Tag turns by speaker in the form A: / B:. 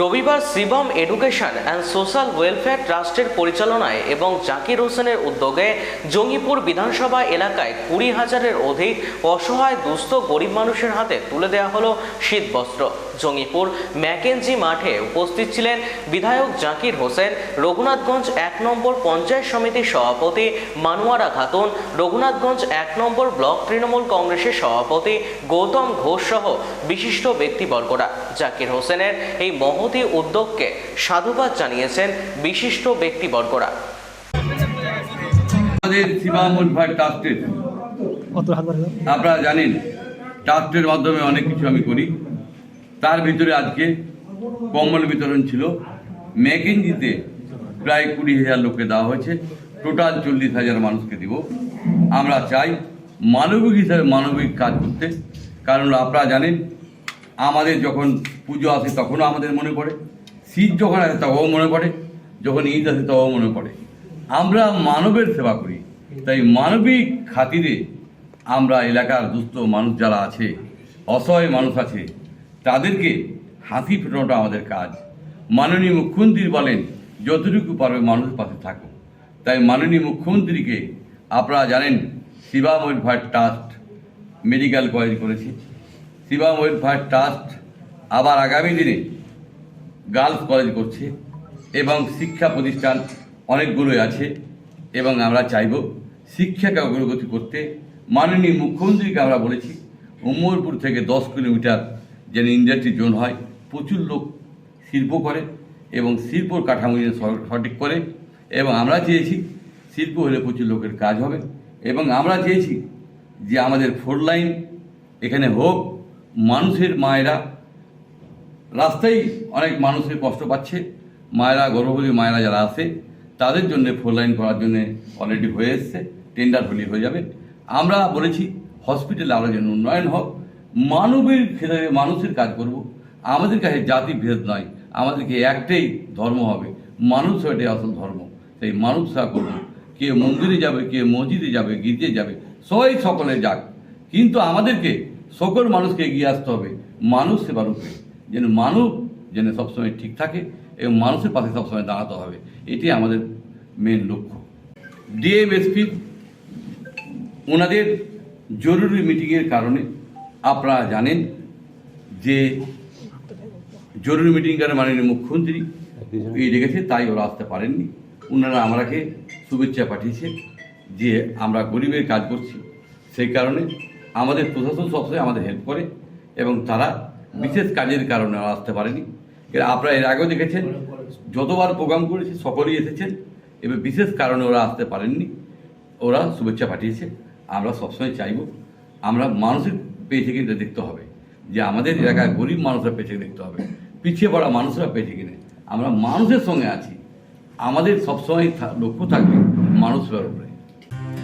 A: রবিবার Shivam education and social welfare ট্রাস্টের পরিচালনায় এবং জাকির হোসেনের উদ্যোগে জঙ্গিপুর বিধানসভা এলাকায় কুড়ি হাজারের অধিক অসহায়, দুস্থ, গরিব মানুষের হাতে তুলে দেওয়া হলো শীতবস্ত্র। জঙ্গিপুর ম্যাকেনজি মাঠে উপস্থিত ছিলেন বিধায়ক জাকির হোসেন, রঘুনাথগঞ্জ এক নম্বর পঞ্চায়েত সমিতির সভাপতি মানুয়ারা খাতুন, রঘুনাথগঞ্জ এক নম্বর ব্লক তৃণমূল কংগ্রেসের সভাপতি গৌতম ঘোষ সহ বিশিষ্ট ব্যক্তিবর্গরা। জাকির হোসেনের এই মহতি উদ্যোগকে সাধুবাদ জানিয়েছেন বিশিষ্ট ব্যক্তিবর্গরা।
B: আমাদের ভাই ট্রাস্টের আপনারা জানেন ট্রাস্টের মাধ্যমে অনেক কিছু আমি করি। তার ভিতরে আজকে কম্বল বিতরণ ছিল। ম্যাকেঞ্জিতে প্রায় কুড়ি হাজার লোককে দেওয়া হয়েছে। টোটাল চল্লিশ হাজার মানুষকে দিব। আমরা চাই মানবিক হিসাবে মানবিক কাজ করতে। কারণ আপনারা জানেন আমাদের যখন পুজো আসে তখনও আমাদের মনে পড়ে। শীত যখন আসে তখনও মনে পড়ে। যখন ঈদ আসে তখনও মনে পড়ে। আমরা মানবের সেবা করি। তাই মানবিক খাতিরে আমরা এলাকার দুস্থ মানুষ যারা আছে, অসহায় মানুষ আছে, তাদেরকে হাসি ফেরানোটা আমাদের কাজ। মাননীয় মুখ্যমন্ত্রী বলেন, যতটুকু পারবে মানুষের পাশে থাকো তাই মাননীয় মুখ্যমন্ত্রীকে আপনারা জানেন Shiva Mayur trust medical college করেছে। শিবা ময়ূর ট্রাস্ট আবার আগামী দিনে গার্লস কলেজ করছে এবং শিক্ষা প্রতিষ্ঠান অনেকগুলোই আছে এবং আমরা চাইব শিক্ষাকে অগ্রগতি করতে। মাননীয় মুখ্যমন্ত্রীকে আমরা বলেছি, উমরপুর থেকে দশ কিলোমিটার যেন ইন্ডাস্ট্রি জোন হয়, প্রচুর লোক শিল্প করে এবং শিল্পর কাঠামো যেন সঠিক করে এবং আমরা চেয়েছি শিল্প হলে প্রচুর লোকের কাজ হবে এবং আমরা চেয়েছি যে আমাদের ফোর লাইন এখানে হোক মানুষের মায়েরা রাস্তায় অনেক মানুষের কষ্ট পাচ্ছে। মায়েরা, গর্ভবতী মায়েরা যারা আছে, তাদের জন্য ফোর লাইন করার জন্য অলরেডি হয়ে এসছে টেন্ডার হলে হয়ে যাবে। আমরা বলেছি হসপিটালে আরও যেন উন্নয়ন হোক, মানবের ক্ষেত্রে মানুষের কাজ করব। আমাদের কাছে জাতি ভেদ নয় আমাদেরকে একটাই ধর্ম হবে। মানুষ এটাই আসল ধর্ম। সেই মানুষ সেবা করব। কে মন্দিরে যাবে, কে মসজিদে যাবে গির্জে যাবে, সবাই সকলে যাক। কিন্তু আমাদেরকে সকল মানুষকে এগিয়ে আসতে হবে। মানুষ সেবার উপরে। যেন মানব যেন সবসময় ঠিক থাকে এবং মানুষের পাশে সবসময় দাঁড়াতে হবে। এটি আমাদের মেন লক্ষ্য। ডিএমএসপি ওনাদের জরুরি মিটিংয়ের কারণে আপনারা জানেন যে জরুরি মিটিং কারণে মাননীয় মুখ্যমন্ত্রী এই রেখেছে, তাই ওরা আসতে পারেননি। ওনারা আমাকে শুভেচ্ছা পাঠিয়েছে যে আমরা গরিবের কাজ করছি। সেই কারণে আমাদের প্রশাসন সবসময় আমাদের হেল্প করে এবং তারা বিশেষ কাজের কারণে আসতে পারেনি। আপনারা এর আগেও দেখেছেন, যতবার প্রোগ্রাম করেছে, সকলেই এসেছেন। এবার বিশেষ কারণে ওরা আসতে পারেননি। ওরা শুভেচ্ছা পাঠিয়েছে। আমরা সবসময় চাইব, আমরা মানুষের পেয়েছে কিনে দেখতে হবে যে আমাদের এলাকায় গরিব মানুষরা পেয়েছে দেখতে হবে, পিছিয়ে পড়া মানুষরা পেয়েছে কিনে আমরা মানুষের সঙ্গে আছি। আমাদের সবসময় লক্ষ্য থাকবে মানুষের উপরে।